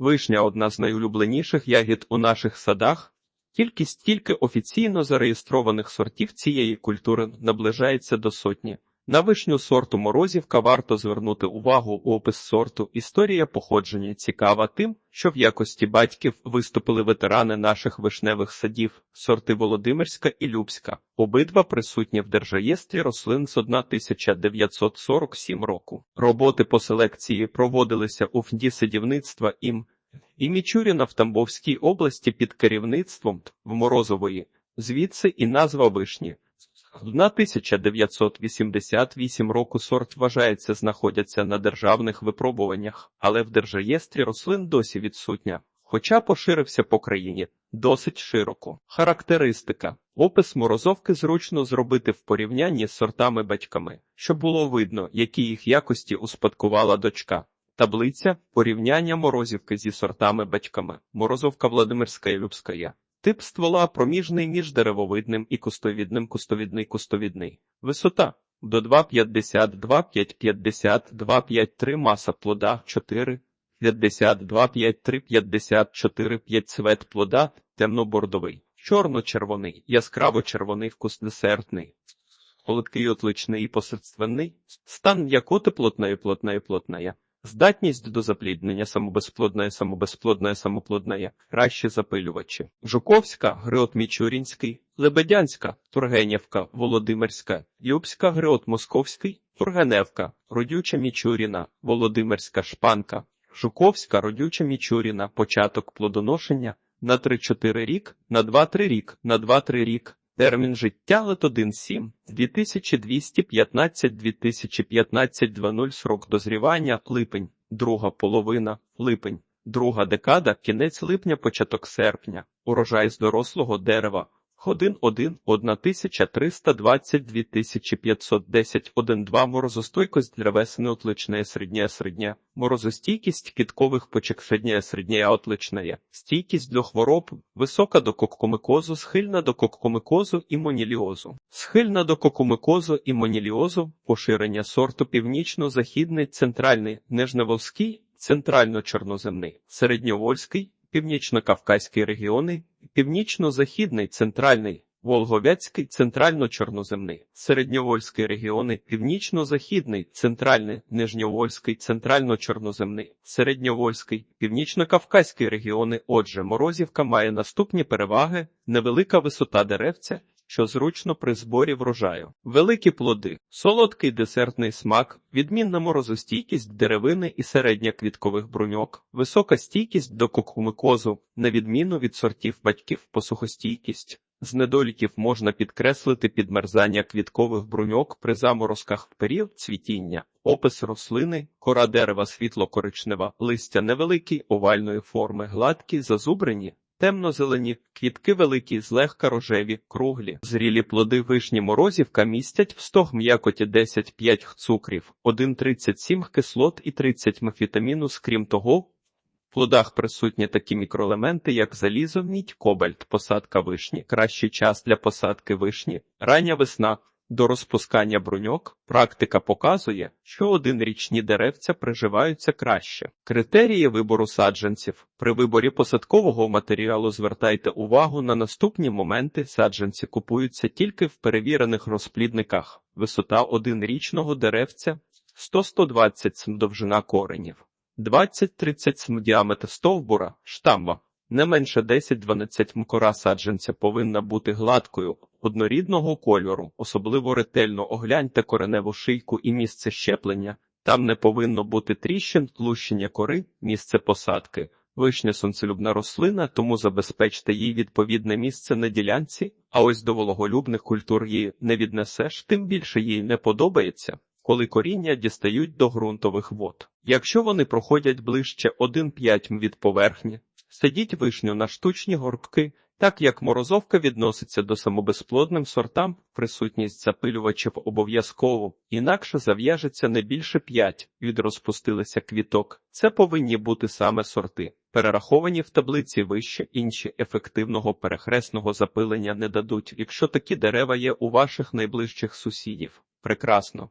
Вишня одна з найулюбленіших ягід у наших садах. Тільки офіційно зареєстрованих сортів цієї культури наближається до сотні. На вишню сорту морозівка варто звернути увагу у опис сорту. Історія походження цікава тим, що в якості батьків виступили ветерани наших вишневих садів, сорти Володимирська і Любська. Обидва присутні в держреєстрі рослин з 1947 року. Роботи по селекції проводилися у фонді садівництва ім і Мічуріна в Тамбовській області під керівництвом в Морозової, звідси і назва вишні. На 1988 року сорт вважається знаходяться на державних випробуваннях, але в держреєстрі рослин досі відсутня, хоча поширився по країні досить широко. Характеристика. Опис морозовки зручно зробити в порівнянні з сортами-батьками, щоб було видно, які їх якості успадкувала дочка. Таблиця порівняння морозівки зі сортами-батьками. Морозовка Владимирська і Любська. Тип ствола проміжний між деревовидним і кустовідним кустовідний кустовідний. Висота до 2,50, 2,550, 2,53 маса плода 4, 50, 2,53, 54, 5 цвет плода темно-бордовий, чорно-червоний, яскраво-червоний вкус десертний, холодкий отличний і посередственний, стан м'якоти плотної плотної плотної. Здатність до запліднення самобезплодної, самобезплодної, самоплодної, кращі запилювачі. Жуковська, Гриот Мічурінський, Лебедянська, Тургенєвка, Володимирська, Любська, Гриот Московський, Тургеневка, Родюча Мічуріна, Володимирська Шпанка, Жуковська, Родюча Мічуріна, початок плодоношення на 3-4 рік, на 2-3 рік, на 2-3 рік. Термін життя лет 1.7, 2215-2015 2.0 срок дозрівання липень, друга половина липень, друга декада, кінець липня, початок серпня, урожай з дорослого дерева. Годин 1, 1320, 2510, 1-2 морозостойкость древесини отличная средняя средня, морозостійкість кіткових почек середня средняя отличная, стійкість до хвороб, висока до коккомикозу, схильна до коккомикозу і моніліозу, схильна до коккомикозу і моніліозу, поширення сорту північно-західний, центральний, нежневолзький, центрально-чорноземний, середньовольський, північно-кавказький регіони, північно-західний, центральний, Волговецький, центрально-чорноземний, середньовольський регіони, північно-західний, центральний, нижньовольський, центрально-чорноземний, середньовольський, північно-кавказький регіони. Отже, Морозівка має наступні переваги: невелика висота деревця, що зручно при зборі врожаю, великі плоди, солодкий десертний смак, відмінна морозостійкість деревини і середня квіткових бруньок, висока стійкість до кокумикозу, на відміну від сортів батьків посухостійкість. З недоліків можна підкреслити підмерзання квіткових бруньок при заморозках в період цвітіння, опис рослини, кора дерева світло-коричнева, листя невеликі, овальної форми, гладкі, зазубрені, Темно-зелені, квітки великі, злегка рожеві, круглі. Зрілі плоди вишні морозівка містять в стог м'якоті 10-5 цукрів, 1,37 кислот і 30 мефітаміну. Крім того, в плодах присутні такі мікроелементи, як залізо, мідь, кобальт, посадка вишні, кращий час для посадки вишні, рання весна. До розпускання бруньок практика показує, що одинрічні деревця приживаються краще. Критерії вибору саджанців при виборі посадкового матеріалу звертайте увагу на наступні моменти. Саджанці купуються тільки в перевірених розплідниках. Висота одинрічного деревця 100-120 см довжина коренів, 20-30 см діаметр стовбура, штамба. Не менше 10-12 мкора саджанця повинна бути гладкою, однорідного кольору, особливо ретельно огляньте кореневу шийку і місце щеплення. Там не повинно бути тріщин, тлущення кори, місце посадки. Вишня сонцелюбна рослина, тому забезпечте їй відповідне місце на ділянці, а ось до вологолюбних культур її не віднесеш, тим більше їй не подобається, коли коріння дістають до ґрунтових вод. Якщо вони проходять ближче 1,5 м від поверхні, садіть вишню на штучні горбки, так як морозовка відноситься до самобезплодним сортам, присутність запилювачів обов'язково, інакше зав'яжеться не більше 5 від розпустилися квіток. Це повинні бути саме сорти. Перераховані в таблиці вище інші ефективного перехресного запилення не дадуть, якщо такі дерева є у ваших найближчих сусідів. Прекрасно.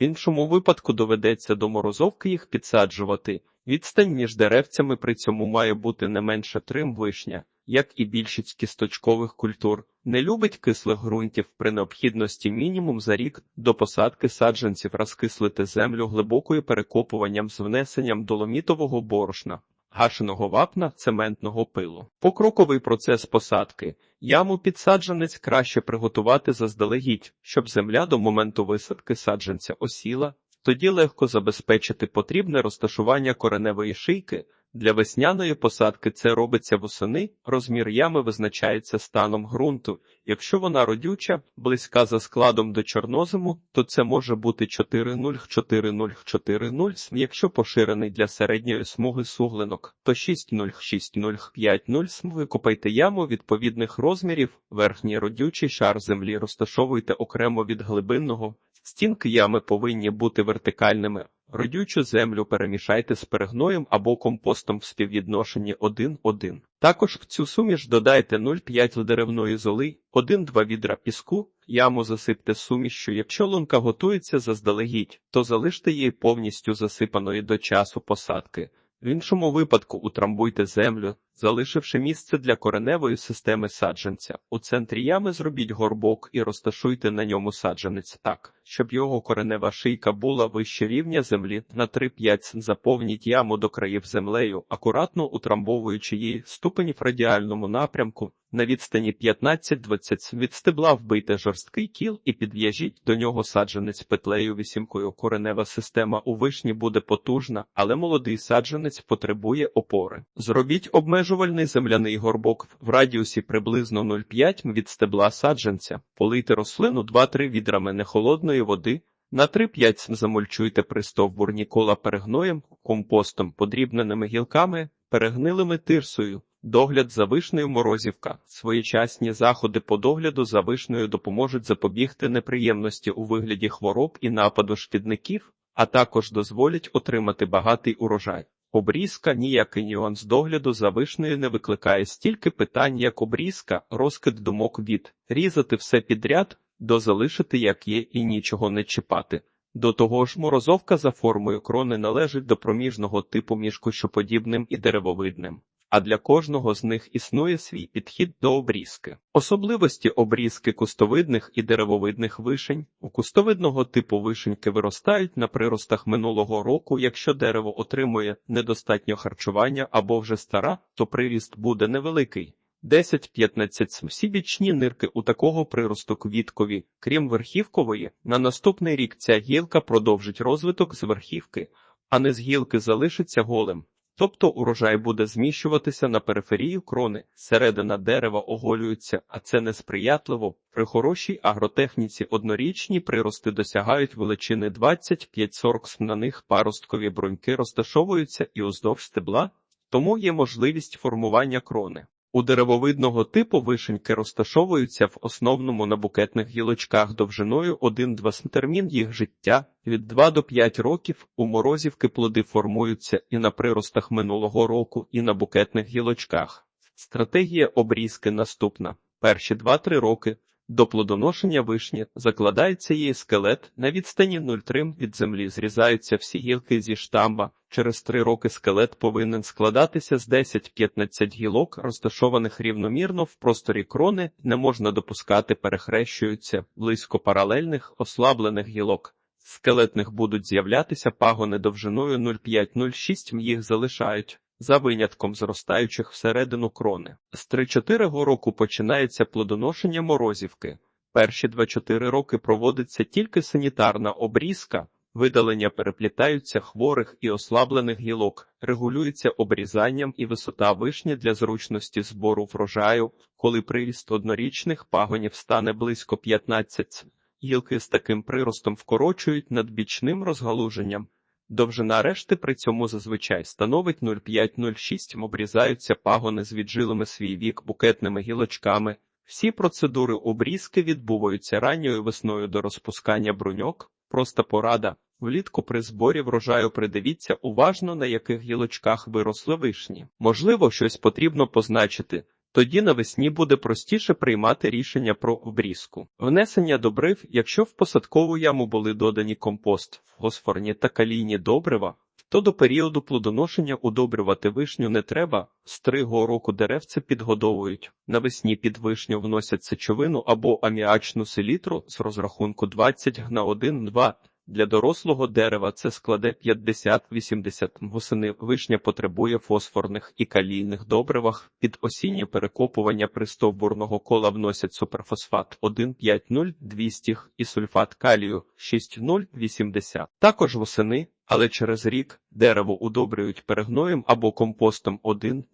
В іншому випадку доведеться до морозовки їх підсаджувати. Відстань між деревцями при цьому має бути не менше трим вишня, як і більшість кісточкових культур. Не любить кислих ґрунтів при необхідності мінімум за рік до посадки саджанців розкислити землю глибокою перекопуванням з внесенням доломітового борошна, гашеного вапна, цементного пилу. Покроковий процес посадки. Яму під саджанець краще приготувати заздалегідь, щоб земля до моменту висадки саджанця осіла, тоді легко забезпечити потрібне розташування кореневої шийки. Для весняної посадки це робиться восени, розмір ями визначається станом ґрунту. Якщо вона родюча, близька за складом до чорнозиму, то це може бути 4,0-4,0-4,0 см. Якщо поширений для середньої смуги суглинок, то 6,0-6,0-5,0 см. Викопайте яму відповідних розмірів, верхній родючий шар землі розташовуйте окремо від глибинного. Стінки ями повинні бути вертикальними. Родючу землю перемішайте з перегноєм або компостом в співвідношенні 1-1. Також в цю суміш додайте 0,5 деревної золи, 1-2 відра піску, яму засипте сумішю. Якщо лунка готується заздалегідь, то залиште її повністю засипаною до часу посадки. В іншому випадку утрамбуйте землю, залишивши місце для кореневої системи саджанця. У центрі ями зробіть горбок і розташуйте на ньому саджанець так, щоб його коренева шийка була вище рівня землі на 3-5. Заповніть яму до країв землею, акуратно утрамбовуючи її ступені в радіальному напрямку. На відстані 15-20 від стебла вбийте жорсткий кіл і підв'яжіть до нього саджанець петлею вісімкою. Коренева система у вишні буде потужна, але молодий саджанець потребує опори. Зробіть обмежувальний земляний горбок в радіусі приблизно 0,5 м від стебла саджанця. Полийте рослину 2-3 відрами нехолодної води. На 3-5 см замульчуйте пристовбурні кола перегноєм, компостом, подрібненими гілками, перегнилими тирсою. Догляд за вишнею морозівка. Своєчасні заходи по догляду за вишнею допоможуть запобігти неприємності у вигляді хвороб і нападу шкідників, а також дозволять отримати багатий урожай. Обрізка ніякий нюанс догляду за вишнею не викликає стільки питань, як обрізка, розкид думок від різати все підряд, до залишити як є і нічого не чіпати. До того ж, морозовка за формою крони належить до проміжного типу між кущоподібним і деревовидним а для кожного з них існує свій підхід до обрізки. Особливості обрізки кустовидних і деревовидних вишень. У кустовидного типу вишеньки виростають на приростах минулого року. Якщо дерево отримує недостатньо харчування або вже стара, то приріст буде невеликий. 10-15 всі бічні нирки у такого приросту квіткові, крім верхівкової, на наступний рік ця гілка продовжить розвиток з верхівки, а не з гілки залишиться голим. Тобто урожай буде зміщуватися на периферію крони, середина дерева оголюється, а це несприятливо. При хорошій агротехніці однорічні прирости досягають величини 25-40 см. на паросткові бруньки розташовуються і уздовж стебла, тому є можливість формування крони. У деревовидного типу вишеньки розташовуються в основному на букетних гілочках довжиною 1-2 см. Їх життя від 2 до 5 років у морозівки плоди формуються і на приростах минулого року, і на букетних гілочках. Стратегія обрізки наступна: перші 2-3 роки до плодоношення вишні закладається її скелет на відстані 0,3 від землі. Зрізаються всі гілки зі штамба. Через три роки скелет повинен складатися з 10-15 гілок, розташованих рівномірно в просторі крони, не можна допускати, перехрещуються близько паралельних ослаблених гілок. Скелетних будуть з'являтися пагони довжиною 0,5-0,6 м їх залишають за винятком зростаючих всередину крони. З 3-4 року починається плодоношення морозівки. Перші 2-4 роки проводиться тільки санітарна обрізка, видалення переплітаються хворих і ослаблених гілок, регулюється обрізанням і висота вишні для зручності збору врожаю, коли приріст однорічних пагонів стане близько 15 Гілки з таким приростом вкорочують над бічним розгалуженням. Довжина решти при цьому зазвичай становить 0,5-0,6 обрізаються пагони з віджилими свій вік букетними гілочками. Всі процедури обрізки відбуваються ранньою весною до розпускання бруньок. Проста порада. Влітку при зборі врожаю придивіться уважно, на яких гілочках виросли вишні. Можливо, щось потрібно позначити. Тоді навесні буде простіше приймати рішення про обрізку. Внесення добрив, якщо в посадкову яму були додані компост, фосфорні та калійні добрива, то до періоду плодоношення удобрювати вишню не треба, з тригого року деревце підгодовують. Навесні під вишню вносять сечовину або аміачну селітру з розрахунку 20 на 1-2. Для дорослого дерева це складе 50-80 восени. Вишня потребує фосфорних і калійних добривах. Під осіннє перекопування пристовбурного кола вносять суперфосфат 1,5,0 200 і сульфат калію 6,080. Також восени, але через рік дерево удобрюють перегноєм або компостом 1-2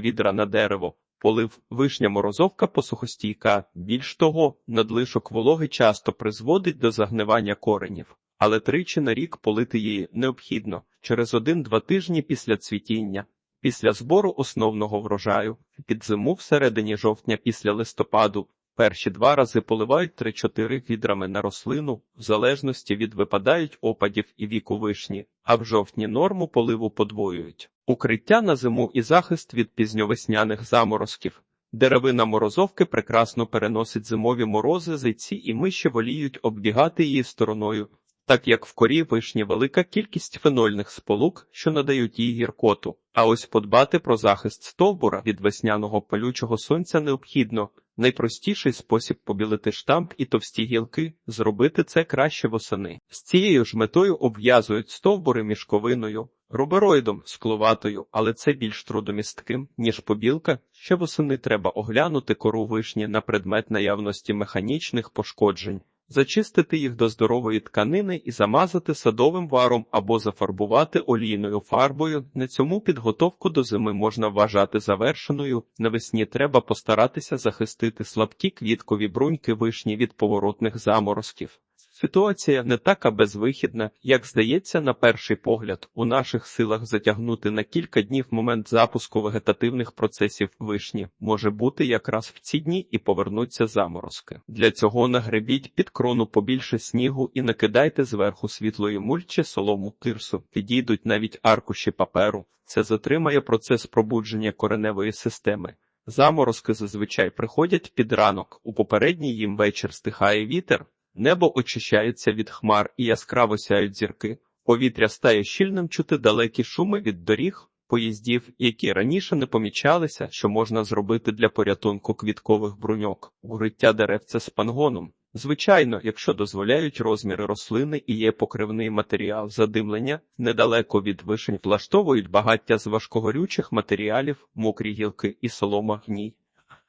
відра на дерево. Полив вишня морозовка посухостійка. Більш того, надлишок вологи часто призводить до загнивання коренів але тричі на рік полити її необхідно через один-два тижні після цвітіння, після збору основного врожаю, під зиму всередині жовтня після листопаду. Перші два рази поливають 3-4 відрами на рослину, в залежності від випадають опадів і віку вишні, а в жовтні норму поливу подвоюють. Укриття на зиму і захист від пізньовесняних заморозків. Деревина морозовки прекрасно переносить зимові морози, зайці і миші воліють оббігати її стороною, так як в корі вишні велика кількість фенольних сполук, що надають їй гіркоту. А ось подбати про захист стовбура від весняного палючого сонця необхідно. Найпростіший спосіб побілити штамп і товсті гілки, зробити це краще восени. З цією ж метою обв'язують стовбури мішковиною, рубероїдом, скловатою, але це більш трудомістким, ніж побілка. Ще восени треба оглянути кору вишні на предмет наявності механічних пошкоджень зачистити їх до здорової тканини і замазати садовим варом або зафарбувати олійною фарбою. На цьому підготовку до зими можна вважати завершеною. Навесні треба постаратися захистити слабкі квіткові бруньки вишні від поворотних заморозків. Ситуація не така безвихідна, як здається, на перший погляд, у наших силах затягнути на кілька днів момент запуску вегетативних процесів вишні може бути якраз в ці дні і повернуться заморозки. Для цього нагребіть під крону побільше снігу і накидайте зверху світлої мульчі солому тирсу, підійдуть навіть аркуші паперу. Це затримає процес пробудження кореневої системи. Заморозки зазвичай приходять під ранок. У попередній їм вечір стихає вітер. Небо очищається від хмар і яскраво сяють зірки. Повітря стає щільним чути далекі шуми від доріг, поїздів, які раніше не помічалися, що можна зробити для порятунку квіткових бруньок, укриття деревця з пангоном. Звичайно, якщо дозволяють розміри рослини і є покривний матеріал задимлення, недалеко від вишень влаштовують багаття з важкогорючих матеріалів, мокрі гілки і солома гній.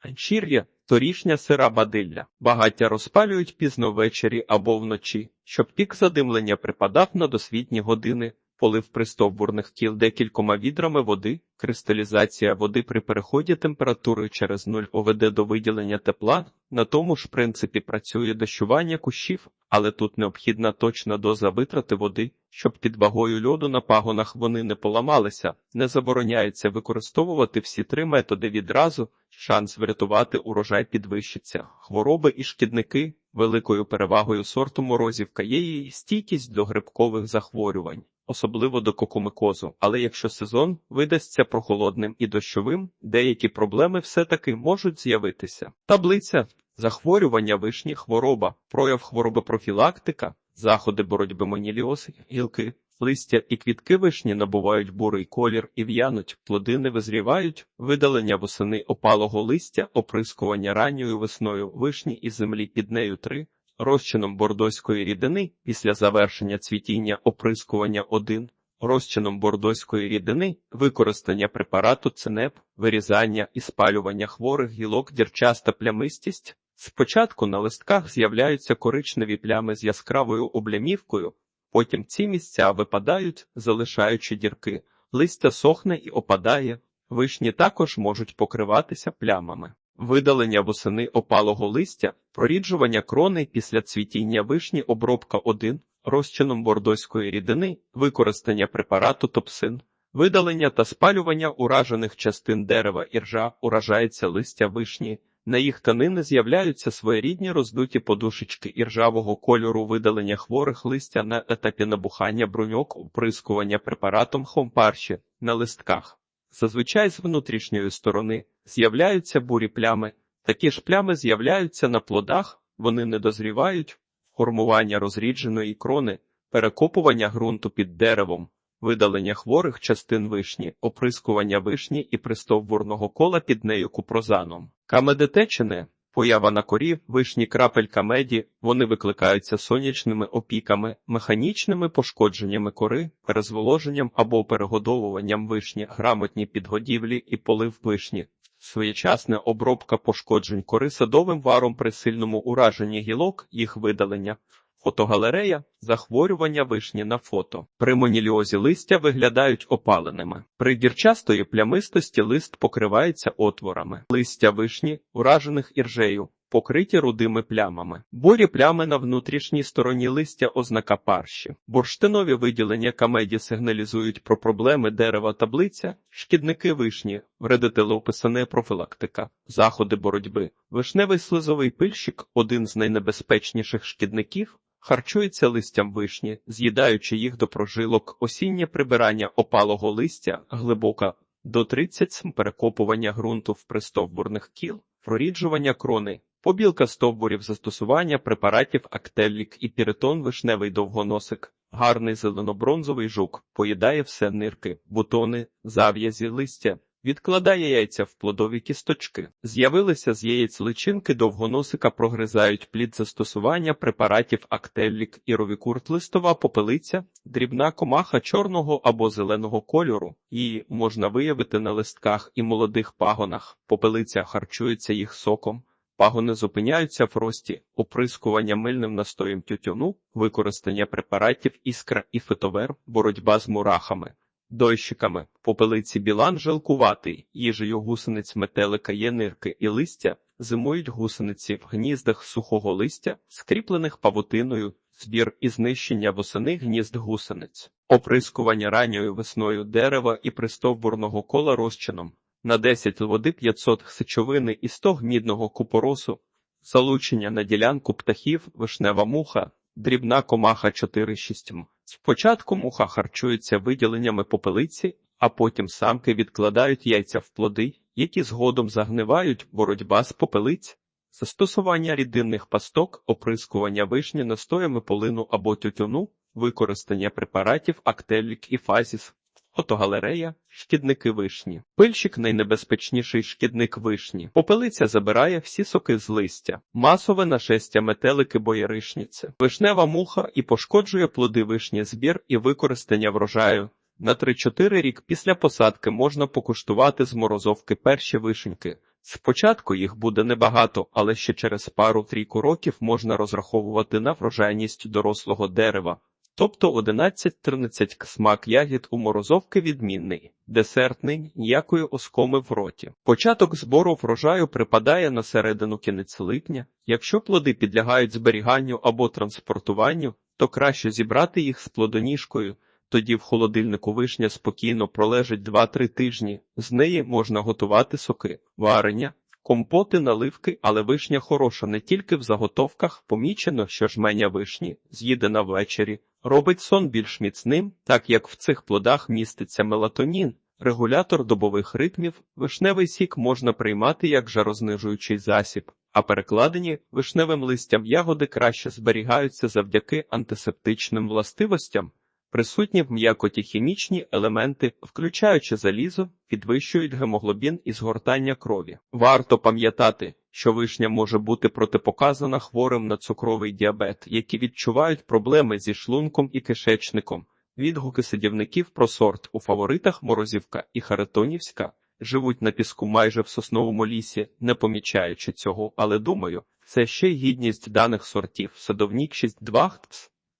Ганчір'я торішня сира бадилля. Багаття розпалюють пізно ввечері або вночі, щоб пік задимлення припадав на досвітні години, полив пристовбурних тіл декількома відрами води, кристалізація води при переході температури через нуль оведе до виділення тепла. На тому ж принципі працює дощування кущів, але тут необхідна точна доза витрати води, щоб під вагою льоду на пагонах вони не поламалися. Не забороняється використовувати всі три методи відразу. Шанс врятувати урожай підвищиться. Хвороби і шкідники великою перевагою сорту морозівка є її стійкість до грибкових захворювань особливо до кокомикозу. Але якщо сезон видасться прохолодним і дощовим, деякі проблеми все-таки можуть з'явитися. Таблиця захворювання вишні, хвороба, прояв хвороби профілактика, заходи боротьби моніліоз, гілки. Листя і квітки вишні набувають бурий колір і в'януть, плоди не визрівають, видалення восени опалого листя, оприскування ранньою весною вишні і землі під нею 3, розчином бордоської рідини після завершення цвітіння оприскування 1, розчином бордоської рідини, використання препарату ценеп, вирізання і спалювання хворих гілок дірчаста плямистість. Спочатку на листках з'являються коричневі плями з яскравою облямівкою, потім ці місця випадають, залишаючи дірки, листя сохне і опадає, вишні також можуть покриватися плямами. Видалення восени опалого листя, проріджування крони після цвітіння вишні, обробка 1, розчином бордоської рідини, використання препарату топсин, видалення та спалювання уражених частин дерева іржа, уражається листя вишні. На їх танини з'являються своєрідні роздуті подушечки іржавого кольору видалення хворих листя на етапі набухання бруньок, оприскування препаратом хомпарші на листках. Зазвичай з внутрішньої сторони з'являються бурі плями. Такі ж плями з'являються на плодах, вони не дозрівають, формування розрідженої крони, перекопування ґрунту під деревом, видалення хворих частин вишні, оприскування вишні і пристовбурного кола під нею купрозаном. Камедетечини Поява на корі, вишні крапелька меді, вони викликаються сонячними опіками, механічними пошкодженнями кори, перезволоженням або перегодовуванням вишні, грамотні підгодівлі і полив вишні. Своєчасна обробка пошкоджень кори садовим варом при сильному ураженні гілок, їх видалення. Фотогалерея захворювання вишні на фото. При моніліозі листя виглядають опаленими. При гірчастої плямистості лист покривається отворами. Листя вишні, уражених іржею, покриті рудими плямами. Бурі плями на внутрішній стороні листя ознака парші. Бурштинові виділення камеді сигналізують про проблеми дерева таблиця, шкідники вишні, вредителеописане профілактика, заходи боротьби. Вишневий слизовий пильщик один з найнебезпечніших шкідників. Харчується листям вишні, з'їдаючи їх до прожилок, осіннє прибирання опалого листя, глибока до 30 см перекопування ґрунту в пристовбурних кіл, проріджування крони, побілка стовбурів застосування препаратів актеллік і піритон вишневий довгоносик, гарний зеленобронзовий жук, поїдає все нирки, бутони, зав'язі листя. Відкладає яйця в плодові кісточки. З'явилися з яєць личинки довгоносика прогризають плід застосування препаратів актеллік і ровікурт листова попелиця, дрібна комаха чорного або зеленого кольору. Її можна виявити на листках і молодих пагонах. Попелиця харчується їх соком. Пагони зупиняються в рості, оприскування мильним настоєм тютюну, використання препаратів іскра і фитовер, боротьба з мурахами. Дойщиками. Попелиці білан жалкуватий, їжею гусениць метелика є нирки і листя, зимують гусениці в гніздах сухого листя, скріплених павутиною, збір і знищення восени гнізд гусениць, оприскування ранньою весною дерева і пристовбурного кола розчином, на 10 води 500 сечовини і 100 гмідного купоросу, залучення на ділянку птахів, вишнева муха, дрібна комаха 4-6 м. Спочатку муха харчується виділеннями попелиці, а потім самки відкладають яйця в плоди, які згодом загнивають боротьба з попелиць, застосування рідинних пасток, оприскування вишні настоями полину або тютюну, використання препаратів актелік і фазіс. Фотогалерея шкідники вишні. Пильщик найнебезпечніший шкідник вишні. Попелиця забирає всі соки з листя, масове нашестя метелики бояришниці, вишнева муха і пошкоджує плоди вишні збір і використання врожаю. На 3-4 рік після посадки можна покуштувати з морозовки перші вишеньки. Спочатку їх буде небагато, але ще через пару-трійку років можна розраховувати на врожайність дорослого дерева. Тобто 11-13 смак ягід у морозовки відмінний, десертний, ніякої оскоми в роті. Початок збору врожаю припадає на середину кінець липня. Якщо плоди підлягають зберіганню або транспортуванню, то краще зібрати їх з плодоніжкою. Тоді в холодильнику вишня спокійно пролежить 2-3 тижні. З неї можна готувати соки, варення, компоти, наливки, але вишня хороша не тільки в заготовках. Помічено, що жменя вишні, з'їдена ввечері, робить сон більш міцним, так як в цих плодах міститься мелатонін, регулятор добових ритмів, вишневий сік можна приймати як жарознижуючий засіб, а перекладені вишневим листям ягоди краще зберігаються завдяки антисептичним властивостям. Присутні в м'якоті хімічні елементи, включаючи залізо, підвищують гемоглобін і згортання крові. Варто пам'ятати, що вишня може бути протипоказана хворим на цукровий діабет, які відчувають проблеми зі шлунком і кишечником. Відгуки сидівників про сорт у фаворитах Морозівка і Харитонівська живуть на піску майже в сосновому лісі, не помічаючи цього, але думаю, це ще гідність даних сортів. Садовнік 6.2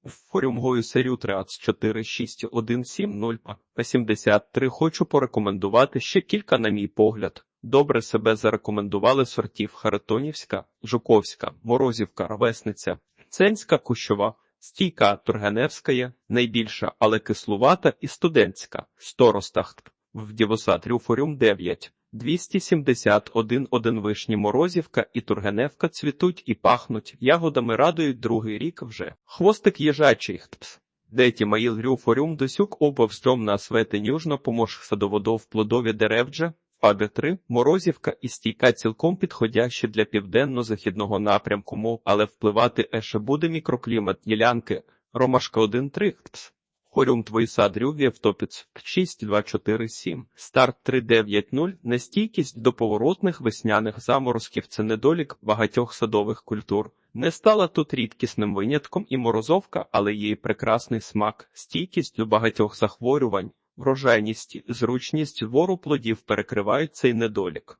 ТПС. Форумгою серію 3416170 П73 хочу порекомендувати ще кілька, на мій погляд. Добре себе зарекомендували сортів Харитонівська, Жуковська, Морозівка, Ровесниця, Ценська, Кущова, Стійка, Тургеневська, найбільша, але кислувата і студентська, Сторостахт, в Дівосад Рюфорюм 9. 271 один вишні Морозівка і Тургеневка цвітуть і пахнуть, ягодами радують другий рік вже. Хвостик їжачий хтпс. Деті маїл рюфорюм досюк обовздом на свети нюжно помож садоводов плодові деревджа, Фабі 3 морозівка і стійка цілком підходящі для південно-західного напрямку мов, але впливати еше буде мікроклімат ділянки, ромашка 1 трихтс. Хорюм твої сад рювів топіц 6247, старт 390, нестійкість до поворотних весняних заморозків. Це недолік багатьох садових культур. Не стала тут рідкісним винятком і морозовка, але її прекрасний смак, стійкість до багатьох захворювань, врожайність, зручність вору плодів перекривають цей недолік.